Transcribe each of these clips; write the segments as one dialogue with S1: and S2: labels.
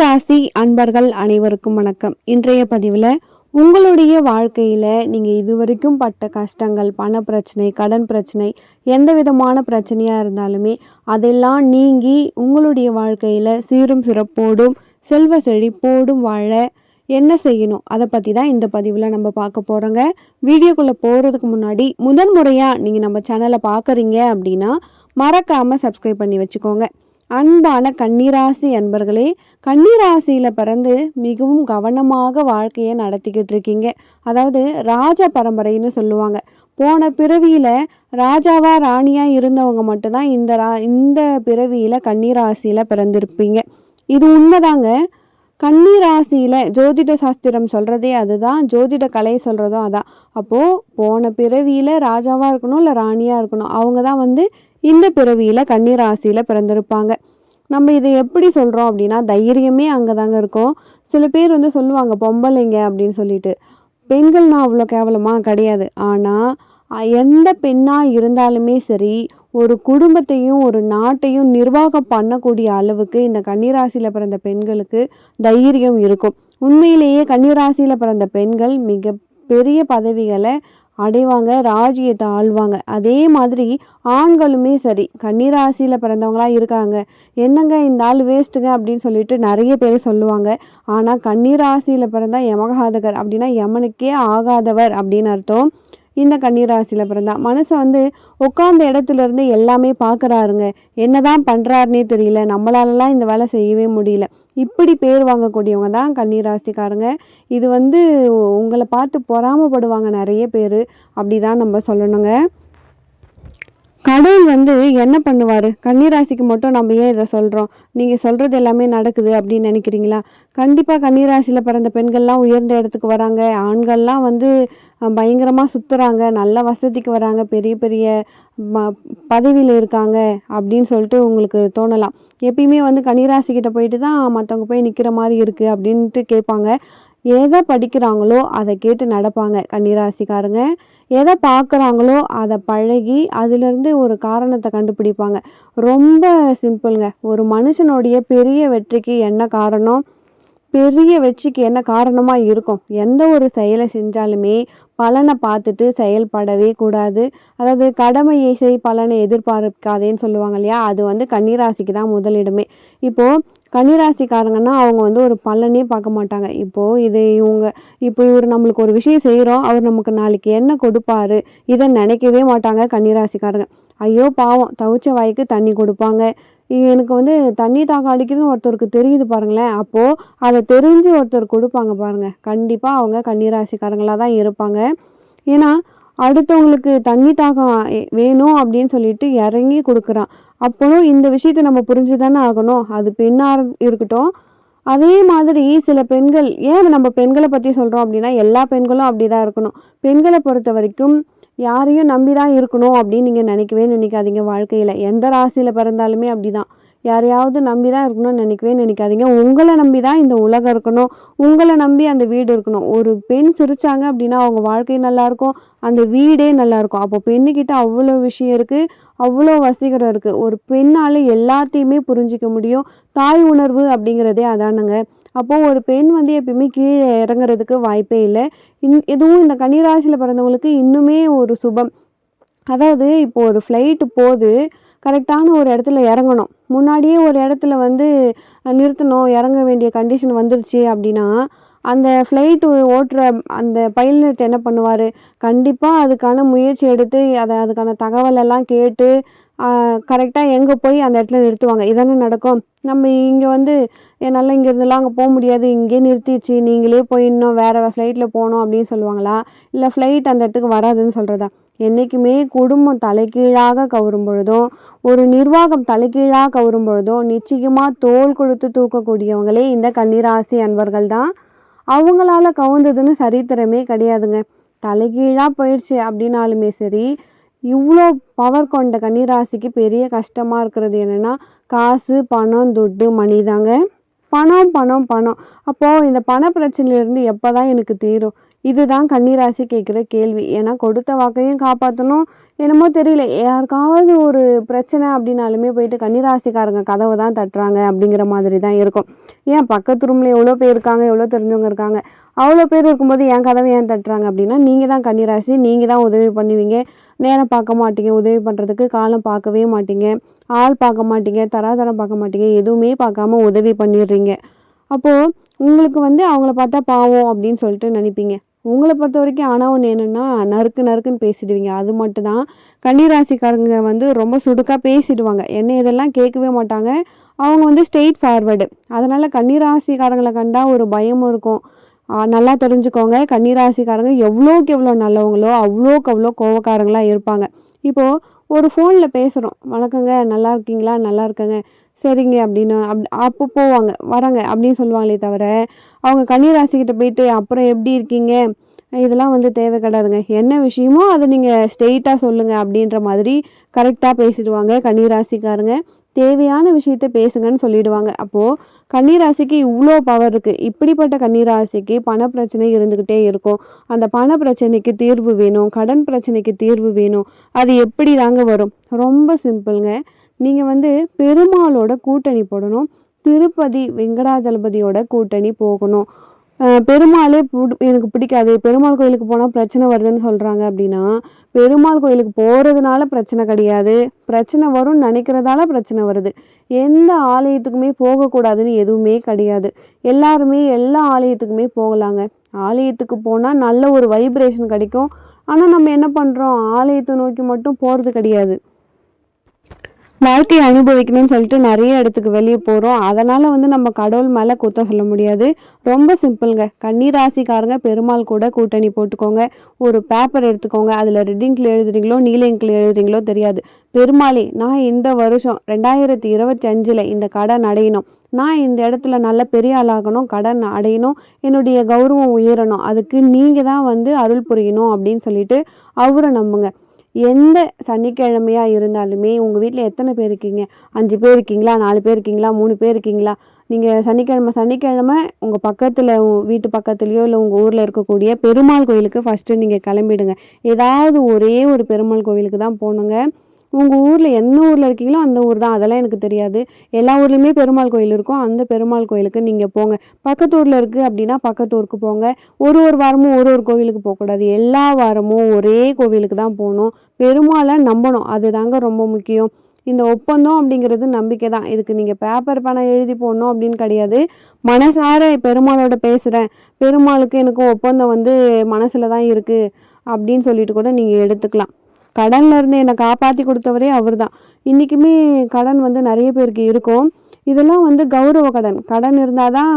S1: ராசி அன்பர்கள் அனைவருக்கும் வணக்கம். இன்றைய பதிவில் உங்களுடைய வாழ்க்கையில் நீங்கள் இதுவரைக்கும் பட்ட கஷ்டங்கள் பண பிரச்சனை கடன் பிரச்சனை எந்த விதமான பிரச்சனையாக இருந்தாலுமே அதெல்லாம் நீங்கி உங்களுடைய வாழ்க்கையில் சீரும் சிறப்போடும் செல்வ செழிப்போடும் வாழ என்ன செய்யணும்? அதை பற்றி தான் இந்த பதிவில் நம்ம பார்க்க போகிறோங்க வீடியோக்குள்ளே போகிறதுக்கு முன்னாடி முதன்முறையாக நீங்கள் நம்ம சேனலை பார்க்குறீங்க அப்படின்னா மறக்காமல் சப்ஸ்கிரைப் பண்ணி வச்சுக்கோங்க. அன்பான கன்னிராசி அன்பர்களே கன்னிராசியில் பிறந்து மிகவும் கவனமாக வாழ்க்கையை நடத்திக்கிட்டு இருக்கீங்க அதாவது ராஜ பரம்பரைன்னு சொல்லுவாங்க. போன பிறவியில் ராஜாவா ராணியாக இருந்தவங்க மட்டும்தான் இந்த ரா இந்த பிறவியில் கன்னிராசியில் பிறந்திருப்பீங்க. இது உண்மைதாங்க. கன்னி ராசியில் ஜோதிட சாஸ்திரம் சொல்கிறதே அதுதான் ஜோதிட கலை சொல்கிறதும் அதான். அப்போது போன பிறவியில் ராஜாவாக இருக்கணும் இல்லை ராணியாக இருக்கணும் அவங்க தான் வந்து இந்த பிறவியில் கன்னி ராசியில் பிறந்திருப்பாங்க. நம்ம இதை எப்படி சொல்கிறோம் அப்படின்னா தைரியமே அங்கே தாங்க இருக்கும். சில பேர் வந்து சொல்லுவாங்க பொம்பளைங்க அப்படின்னு சொல்லிட்டு. பெண்கள்னால் அவ்வளோ கேவலமாக கிடையாது. ஆனால் எந்த பெண்ணாக இருந்தாலுமே சரி ஒரு குடும்பத்தையும் ஒரு நாட்டையும் நிர்வாகம் பண்ணக்கூடிய அளவுக்கு இந்த கன்னிராசியில் பிறந்த பெண்களுக்கு தைரியம் இருக்கும். உண்மையிலேயே கன்னிராசியில் பிறந்த பெண்கள் மிக பெரிய பதவிகளை அடைவாங்க ராஜ்யத்தை ஆள்வாங்க. அதே மாதிரி ஆண்களுமே சரி கன்னிராசியில் பிறந்தவங்களா இருக்காங்க. என்னங்க இந்த ஆள் வேஸ்ட்டுங்க அப்படின்னு சொல்லிட்டு நிறைய பேர் சொல்லுவாங்க. ஆனால் கன்னிராசியில் பிறந்தால் யமகாதகர் அப்படின்னா யமனுக்கே ஆகாதவர் அப்படின்னு அர்த்தம். இந்த கன்னிராசியில் பிறந்தா. மனசை வந்து உட்காந்த இடத்துலேருந்து எல்லாமே பார்க்குறாருங்க என்னதான் பண்ணுறாருனே தெரியல. நம்மளாலலாம் இந்த வேலை செய்யவே முடியல. இப்படி பேர் வாங்கக்கூடியவங்க தான் கன்னிராசிக்காரங்க. இது வந்து உங்களை பார்த்து பொறாமப்படுவாங்க நிறைய பேர். அப்படி தான் நம்ம சொல்லணுங்க. கடவுள் வந்து என்ன பண்ணுவார்? கன்னிராசிக்கு மட்டும் நம்ம ஏன் இதை சொல்கிறோம் நீங்கள் சொல்கிறது எல்லாமே நடக்குது அப்படின்னு நினைக்கிறீங்களா? கண்டிப்பாக கன்னிராசியில் பிறந்த பெண்கள்லாம் உயர்ந்த இடத்துக்கு வராங்க. ஆண்கள்லாம் வந்து பயங்கரமாக சுற்றுறாங்க நல்ல வசதிக்கு வராங்க. பெரிய பெரிய ம பதவியில் இருக்காங்க அப்படின்னு சொல்லிட்டு உங்களுக்கு தோணலாம். எப்பயுமே வந்து கன்னிராசிக்கிட்ட போயிட்டு தான் மற்றவங்க போய் நிற்கிற மாதிரி இருக்குது அப்படின்ட்டு கேட்பாங்க. எதை படிக்கிறாங்களோ அதை கேட்டு நடப்பாங்க கன்னிராசிக்காரங்க. எதை பார்க்குறாங்களோ அதை பழகி அதுலேருந்து ஒரு காரணத்தை கண்டுபிடிப்பாங்க. ரொம்ப சிம்பிளுங்க. ஒரு மனுஷனுடைய பெரிய வெற்றிக்கு என்ன காரணம்? பெரிய வெற்றிக்கு என்ன காரணமாக இருக்கும்? எந்த ஒரு செயலை செஞ்சாலுமே பலனை பார்த்துட்டு செயல்படவே கூடாது. அதாவது கடமையை செய் பலனை எதிர்பார்க்காதேன்னு சொல்லுவாங்க இல்லையா? அது வந்து கன்னிராசிக்கு தான் முதலிடமே. இப்போது கன்னிராசிக்காரங்கன்னா அவங்க வந்து ஒரு பலனே பார்க்க மாட்டாங்க. இப்போது இது இவங்க இப்போ இவர் நம்மளுக்கு ஒரு விஷயம் செய்கிறோம் அவர் நமக்கு நாளைக்கு என்ன கொடுப்பாரு? இதை நினைக்கவே மாட்டாங்க கன்னிராசிக்காரங்க. ஐயோ பாவம். தவிச்ச வாய்க்கு தண்ணி கொடுப்பாங்க. எனக்கு வந்து தண்ணி தாக்கம் அடிக்குதுன்னு ஒருத்தருக்கு தெரியுது பாருங்களேன். அப்போது அதை தெரிஞ்சு ஒருத்தர் கொடுப்பாங்க பாருங்கள் கண்டிப்பாக அவங்க கன்னிராசிக்காரங்களாக தான் இருப்பாங்க. ஏன்னா அடுத்தவங்களுக்கு தண்ணி தாகம் வேணும் அப்படின்னு சொல்லிட்டு இறங்கி கொடுக்குறான். அப்போவும் இந்த விஷயத்தை நம்ம புரிஞ்சு தானே ஆகணும். அது பெண்ணாக இருக்கட்டும். அதே மாதிரி சில பெண்கள் ஏன் நம்ம பெண்களை பற்றி சொல்கிறோம் அப்படின்னா எல்லா பெண்களும் அப்படி தான் இருக்கணும். பெண்களை பொறுத்த வரைக்கும் யாரையும் நம்பி தான் இருக்கணும் அப்படின்னு நீங்கள் நினைக்கவே நினைக்காதீங்க வாழ்க்கையில். எந்த ராசியில் பிறந்தாலுமே அப்படி தான் யாரையாவது நம்பி தான் இருக்கணும்னு நினைக்கவே நினைக்காதீங்க. உங்களை நம்பி தான் இந்த உலகம் இருக்கணும். உங்களை நம்பி அந்த வீடு இருக்கணும். ஒரு பெண் சிரித்தாங்க அப்படின்னா அவங்க வாழ்க்கை நல்லாயிருக்கும் அந்த வீடே நல்லாயிருக்கும் அப்போ பெண்ணுக்கிட்ட அவ்வளோ விஷயம் இருக்குது அவ்வளோ வசீகரம் இருக்குது ஒரு பெண்ணால் எல்லாத்தையுமே புரிஞ்சிக்க முடியும். தாய் உணர்வு அப்படிங்கிறதே அதானுங்க. அப்போது ஒரு பெண் வந்து எப்பயுமே கீழே இறங்குறதுக்கு வாய்ப்பே இல்லை. இன் எதுவும் இந்த கன்னிராசியில் பிறந்தவங்களுக்கு இன்னுமே ஒரு சுபம். அதாவது இப்போ ஒரு ஃப்ளைட்டு போது கரெக்டான ஒரு இடத்துல இறங்கணும். முன்னாடியே ஒரு இடத்துல வந்து நிறுத்தணும் இறங்க வேண்டிய கண்டிஷன் வந்துருச்சு அப்படின்னா அந்த ஃப்ளைட்டு ஓட்டுற அந்த பைலட் என்ன பண்ணுவார்? கண்டிப்பாக அதுக்கான முயற்சி எடுத்து அதை அதுக்கான தகவலெல்லாம் கேட்டு கரெக்டாக எங்கே போய் அந்த இடத்துல நிறுத்துவாங்க. இதானே நடக்கும். நம்ம இங்கே வந்து என்னால் இங்கே இருந்தெல்லாம் அங்கே போக முடியாது. இங்கே நிறுத்திடுச்சு. நீங்களே போய் இன்னும் வேறு ஃப்ளைட்டில் போகணும் அப்படின்னு சொல்லுவாங்களா? இல்லை ஃப்ளைட் அந்த இடத்துக்கு வராதுன்னு சொல்கிறதா என்றைக்குமே குடும்பம் தலைகீழாக கவரும் பொழுதும் ஒரு நிர்வாகம் தலைகீழாக கவரும் பொழுதும் நிச்சயமாக தோல் கொடுத்து தூக்கக்கூடியவங்களே இந்த கன்னிராசி அன்பர்கள் தான். அவங்களால கவுந்ததுன்னு சரித்திரமே கிடையாதுங்க. தலைகீழாக போயிடுச்சு அப்படின்னாலுமே சரி இவ்வளோ பவர் கொண்ட கன்னிராசிக்கு பெரிய கஷ்டமாக இருக்கிறது என்னென்னா காசு பணம் துட்டு மணி தாங்க. பணம் பணம் பணம். அப்போது இந்த பண பிரச்சனையிலேருந்து எப்போ தான் எனக்கு தீரும்? இதுதான் கன்னிராசி கேட்குற கேள்வி. ஏன்னா கொடுத்த வாக்கையும் காப்பாற்றணும் என்னமோ தெரியல. யாருக்காவது ஒரு பிரச்சனை அப்படின்னாலுமே போயிட்டு கன்னிராசிக்காரங்க கதவை தான் தட்டுறாங்க அப்படிங்கிற மாதிரி தான் இருக்கும். ஏன்? பக்கத்து ரூமில் எவ்வளோ பேர் இருக்காங்க எவ்வளோ தெரிஞ்சவங்க இருக்காங்க. அவ்வளோ பேர் இருக்கும்போது என் கதவை ஏன் தட்டுறாங்க அப்படின்னா நீங்கள் தான் கன்னிராசி நீங்கள் தான் உதவி பண்ணுவீங்க. நேரம் பார்க்க மாட்டீங்க உதவி பண்ணுறதுக்கு காலம் பார்க்கவே மாட்டீங்க. ஆள் பார்க்க மாட்டீங்க தராதரம் பார்க்க மாட்டீங்க எதுவுமே பார்க்காம உதவி பண்ணிடுறீங்க. அப்போது உங்களுக்கு வந்து அவங்கள பார்த்தா பாவம் அப்படின்னு சொல்லிட்டு நினைப்பீங்க. உங்களை பொறுத்த வரைக்கும் ஆனால் ஒன்று என்னென்னா நறுக்கு நறுக்குன்னு பேசிடுவீங்க. அது மட்டும்தான். கன்னிராசிக்காரங்க வந்து ரொம்ப சுடுக்காக பேசிடுவாங்க. என்ன இதெல்லாம் கேட்கவே மாட்டாங்க. அவங்க வந்து ஸ்ட்ரெயிட் ஃபார்வர்டு அதனால் கன்னிராசிக்காரங்களை கண்டால் ஒரு பயமும் இருக்கும். நல்லா தெரிஞ்சுக்கோங்க. கன்னிராசிக்காரங்க எவ்வளோக்கு எவ்வளோ நல்லவங்களோ அவ்வளோக்கு அவ்வளோ கோவக்காரங்களாக இருப்பாங்க. இப்போது ஒரு ஃபோனில் பேசுகிறோம் வணக்கங்க. நல்லா இருக்கீங்களா? நல்லா இருக்கங்க. சரிங்க அப்படின்னு அப் அப்போ போவாங்க வராங்க அப்படின்னு சொல்லுவாங்களே தவிர அவங்க கன்னிராசிக்கிட்ட போயிட்டு அப்புறம் எப்படி இருக்கீங்க? இதெல்லாம் வந்து தேவை கிடையாதுங்க என்ன விஷயமோ அதை நீங்கள் ஸ்ட்ரெயிட்டாக சொல்லுங்கள் அப்படின்ற மாதிரி கரெக்டாக பேசிடுவாங்க கன்னிராசிக்காரங்க. தேவையான விஷயத்த பேசுங்கன்னு சொல்லிடுவாங்க. அப்போது கன்னிராசிக்கு இவ்வளோ பவர் இருக்குது இப்படிப்பட்ட கன்னிராசிக்கு பண பிரச்சனை இருந்துக்கிட்டே இருக்கும். அந்த பண பிரச்சனைக்கு தீர்வு வேணும். கடன் பிரச்சனைக்கு தீர்வு வேணும். அது எப்படி தாங்க வரும்? ரொம்ப சிம்பிளுங்க நீங்கள் வந்து பெருமாளோட கூட்டணி போடணும். திருப்பதி வெங்கடாஜலபதியோட கூட்டணி போகணும். பெருமாளே எனக்கு பிடிக்காது. பெருமாள் கோயிலுக்கு போனால் பிரச்சனை வருதுன்னு சொல்கிறாங்க அப்படின்னா பெருமாள் கோயிலுக்கு போகிறதுனால பிரச்சனை கிடையாது. பிரச்சனை வரும்னு நினைக்கிறதால பிரச்சனை வருது. எந்த ஆலயத்துக்குமே போகக்கூடாதுன்னு எதுவுமே கிடையாது. எல்லாருமே எல்லா ஆலயத்துக்குமே போகலாங்க. ஆலயத்துக்கு போனால் நல்ல ஒரு வைப்ரேஷன் கிடைக்கும். ஆனால் நம்ம என்ன பண்ணுறோம் ஆலயத்தை நோக்கி மட்டும் போகிறது கிடையாது. வாழ்க்கையை அனுபவிக்கணும்னு சொல்லிட்டு நிறைய இடத்துக்கு வெளியே போகிறோம் அதனால் வந்து நம்ம கடவுள் மேலே குத்தம் சொல்ல முடியாது. ரொம்ப சிம்பிளுங்க கன்னிராசிக்காரங்க பெருமாள் கூட கூட்டணி போட்டுக்கோங்க. ஒரு பேப்பர் எடுத்துக்கோங்க. அதில் ரெட் இங்கில் எழுதுறீங்களோ நீல இங்கில் எழுதுறீங்களோ தெரியாது. பெருமாளே நான் இந்த வருஷம் ரெண்டாயிரத்தி இருபத்தி அஞ்சில் இந்த கடன் அடையணும். நான் இந்த இடத்துல நல்ல பெரிய ஆளாகணும் கடன் அடையணும். என்னுடைய கௌரவம் உயரணும். அதுக்கு நீங்கள் தான் வந்து அருள் புரியணும் அப்படின்னு சொல்லிட்டு அவரை நம்புங்க. எந்த சனிக்கிழமையாக இருந்தாலுமே உங்கள் வீட்டில் எத்தனை பேர் இருக்கீங்க? அஞ்சு பேர் இருக்கீங்களா? நாலு பேர் இருக்கீங்களா? மூணு பேர் இருக்கீங்களா? நீங்கள் சனிக்கிழமை சனிக்கிழமை உங்கள் பக்கத்தில் வீட்டு பக்கத்துலேயோ இல்லை உங்கள் ஊரில் இருக்கக்கூடிய பெருமாள் கோயிலுக்கு ஃபஸ்ட்டு நீங்கள் கிளம்பிடுங்க. ஏதாவது ஒரே ஒரு பெருமாள் கோவிலுக்கு தான் போகணுங்க உங்கள் ஊரில் எந்த ஊரில் இருக்கீங்களோ அந்த ஊர் தான். அதெல்லாம் எனக்கு தெரியாது. எல்லா ஊர்லேயுமே பெருமாள் கோயில் இருக்கும். அந்த பெருமாள் கோயிலுக்கு நீங்கள் போங்க. பக்கத்து ஊரில் இருக்குது அப்படின்னா பக்கத்து ஊருக்கு போங்க. ஒரு ஒரு வாரமும் ஒரு ஒரு கோவிலுக்கு போகக்கூடாது. எல்லா வாரமும் ஒரே கோவிலுக்கு தான் போகணும். பெருமாளை நம்பணும். அதுதாங்க ரொம்ப முக்கியம். இந்த ஒப்பந்தம் அப்படிங்கிறது நம்பிக்கை தான். இதுக்கு நீங்கள் பேப்பர் பணம் எழுதி போடணும் அப்படின்னு கிடையாது. மனசார பெருமாளோட பேசுகிறேன் பெருமாளுக்கு எனக்கு ஒப்பந்தம் வந்து மனசில் தான் இருக்குது அப்படின்னு சொல்லிட்டு கூட நீங்கள் எடுத்துக்கலாம். கடன்ல இருந்து என்னை காப்பாற்றி கொடுத்தவரே அவர் தான் இன்றைக்குமே கடன் வந்து நிறைய பேருக்கு இருக்கும். இதெல்லாம் வந்து கௌரவ கடன். கடன் இருந்தால் தான்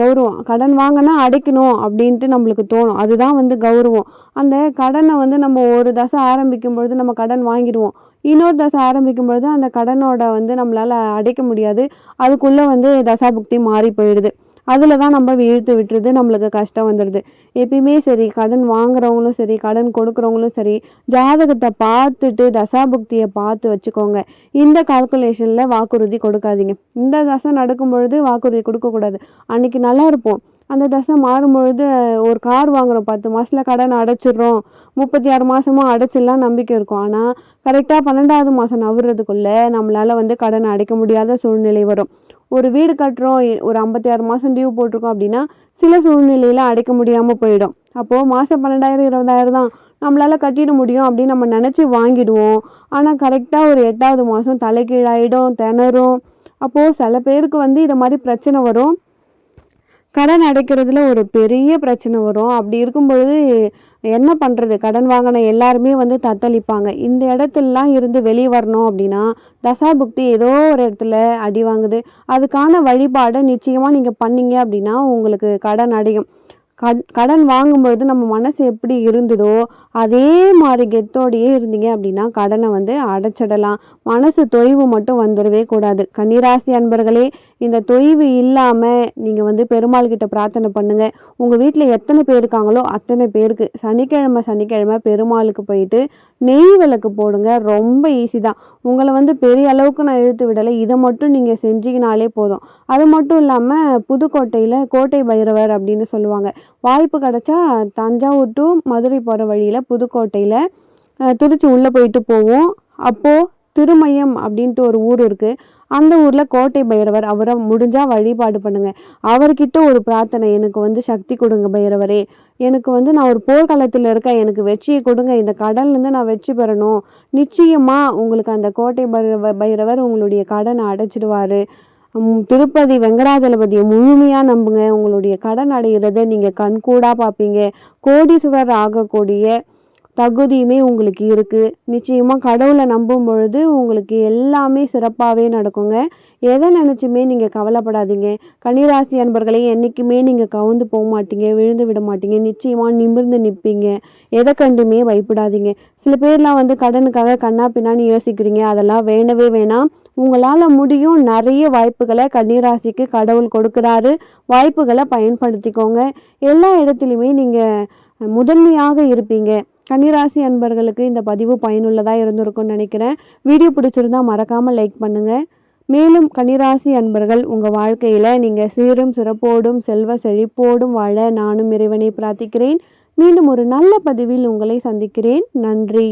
S1: கௌரவம். கடன் வாங்கினா அடைக்கணும் அப்படின்ட்டு நம்மளுக்கு தோணும். அதுதான் வந்து கௌரவம். அந்த கடனை வந்து நம்ம ஒரு தசை ஆரம்பிக்கும் பொழுது நம்ம கடன் வாங்கிடுவோம். இன்னொரு தசை ஆரம்பிக்கும் பொழுது அந்த கடனோட வந்து நம்மளால் அடைக்க முடியாது. அதுக்குள்ளே வந்து தசாபுக்தி மாறி போயிடுது. அதில் தான் நம்ம இழுத்து விட்டுறது நம்மளுக்கு கஷ்டம் வந்துடுது. எப்பயுமே சரி கடன் வாங்குறவங்களும் சரி கடன் கொடுக்குறவங்களும் சரி ஜாதகத்தை பார்த்துட்டு தசாபுக்தியை பார்த்து வச்சுக்கோங்க. இந்த கால்குலேஷனில் வாக்குறுதி கொடுக்காதீங்க. இந்த தசை நடக்கும் பொழுது வாக்குறுதி கொடுக்கக்கூடாது. அன்னைக்கு நல்லா இருப்போம். அந்த தசை மாறும் பொழுது ஒரு கார் வாங்குறோம் பத்து மாதத்தில் கடன் அடைச்சிடுறோம். முப்பத்தி ஆறு மாதமும் அடைச்சிடலாம் நம்பிக்கை இருக்கும். ஆனால் கரெக்டாக பன்னெண்டாவது மாதம் நவுறதுக்குள்ளே நம்மளால் வந்து கடன் அடைக்க முடியாத சூழ்நிலை வரும். ஒரு வீடு கட்டுறோம் ஒரு ஐம்பத்தி ஆறு மாதம் டியூ போட்டிருக்கோம் அப்படின்னா சில சூழ்நிலையில் அடைக்க முடியாமல் போயிடும். அப்போது மாதம் பன்னெண்டாயிரம் இருபதாயிரம் தான் நம்மளால் கட்டிட முடியும் அப்படின்னு நம்ம நினச்சி வாங்கிடுவோம். ஆனால் கரெக்டாக ஒரு எட்டாவது மாதம் தலைகீழாயிடும் திணறும். அப்போது சில பேருக்கு வந்து இதை மாதிரி பிரச்சனை வரும். கடன் அடைக்கிறதுல ஒரு பெரிய பிரச்சனை வரும். அப்படி இருக்கும் பொழுது என்ன பண்ணுறது கடன் வாங்கின எல்லாருமே வந்து தத்தளிப்பாங்க. இந்த இடத்துலலாம் இருந்து வெளியே வரணும் அப்படின்னா தசாபுக்தி ஏதோ ஒரு இடத்துல அடி வாங்குது. அதுக்கான வழிபாடை நிச்சயமாக நீங்கள் பண்ணீங்க அப்படின்னா உங்களுக்கு கடன் அடையும். கடன் வாங்கும்பொழுது நம்ம மனசு எப்படி இருந்ததோ அதே மாதிரி கெத்தோடையே இருந்தீங்க அப்படின்னா கடனை வந்து அடைச்சிடலாம். மனசு தொய்வு மட்டும் வந்துடவே கூடாது. கன்னிராசி அன்பர்களே இந்த தொய்வு இல்லாமல் நீங்கள் வந்து பெருமாள் கிட்ட பிரார்த்தனை பண்ணுங்கள் உங்கள் வீட்டில் எத்தனை பேர் இருக்காங்களோ அத்தனை பேருக்கு சனிக்கிழமை சனிக்கிழமை பெருமாளுக்கு போயிட்டு நெய் விளக்கு போடுங்க ரொம்ப ஈஸி தான். உங்களை வந்து பெரிய அளவுக்கு நான் இழுத்து விடலை. இதை மட்டும் நீங்கள் செஞ்சீங்கனாலே போதும். அது மட்டும் இல்லாமல் புதுக்கோட்டையில் கோட்டை பைரவர் அப்படின்னு சொல்லுவாங்க. வாய்ப்பு கிடைச்சா தஞ்சாவூர் டு மதுரை போகிற வழியில் புதுக்கோட்டையில் திருச்சி உள்ளே போயிட்டு போவோம். அப்போது திருமயம் அப்படின்ட்டு ஒரு ஊர் இருக்குது அந்த ஊரில் கோட்டை பைரவர் அவரை முடிஞ்சால் வழிபாடு பண்ணுங்கள் அவர்கிட்ட ஒரு பிரார்த்தனை எனக்கு வந்து சக்தி கொடுங்க பைரவரே. எனக்கு வந்து நான் ஒரு போர்க்களத்தில் இருக்கேன். எனக்கு வெற்றியை கொடுங்க. இந்த கடல்லேருந்து நான் வெற்றி பெறணும். நிச்சயமாக உங்களுக்கு அந்த கோட்டை பைரவ பைரவர் உங்களுடைய கடனை அடைச்சிடுவார். திருப்பதி வெங்கடாஜலபதியை முழுமையாக நம்புங்க. உங்களுடைய கடன் அடைகிறத நீங்கள் கண்கூடாக பார்ப்பீங்க. கோடீஸ்வரர் ஆகக்கூடிய தகுதியுமே உங்களுக்கு இருக்குது நிச்சயமாக கடவுளை நம்பும் பொழுது உங்களுக்கு எல்லாமே சிறப்பாகவே நடக்குங்க. எதை நினச்சுமே நீங்கள் கவலைப்படாதீங்க. கன்னிராசி அன்பர்களே என்றைக்குமே நீங்கள் கவுந்து போக மாட்டீங்க விழுந்து விட மாட்டீங்க. நிச்சயமாக நிமிர்ந்து நிற்பீங்க. எதை கண்டுமே பயப்படாதீங்க. சில பேர்லாம் வந்து கடனுக்காக கண்ணா பின்னான்னு யோசிக்கிறீங்க. அதெல்லாம் வேண்டவே வேணாம். உங்களால் முடியும் நிறைய வாய்ப்புகளை கன்னிராசிக்கு கடவுள் கொடுக்குறாரு. வாய்ப்புகளை பயன்படுத்திக்கோங்க. எல்லா இடத்துலையுமே நீங்கள் முதன்மையாக இருப்பீங்க. கன்னிராசி அன்பர்களுக்கு இந்த பதிவு பயனுள்ளதாக இருந்திருக்கும்னு நினைக்கிறேன். வீடியோ பிடிச்சிருந்தா மறக்காமல் லைக் பண்ணுங்கள் மேலும் கன்னிராசி அன்பர்கள் உங்கள் வாழ்க்கையில் நீங்கள் சீரும் சிறப்போடும் செல்வ செழிப்போடும் வாழ நானும் இறைவனை பிரார்த்திக்கிறேன். மீண்டும் ஒரு நல்ல பதிவில் உங்களை சந்திக்கிறேன். நன்றி.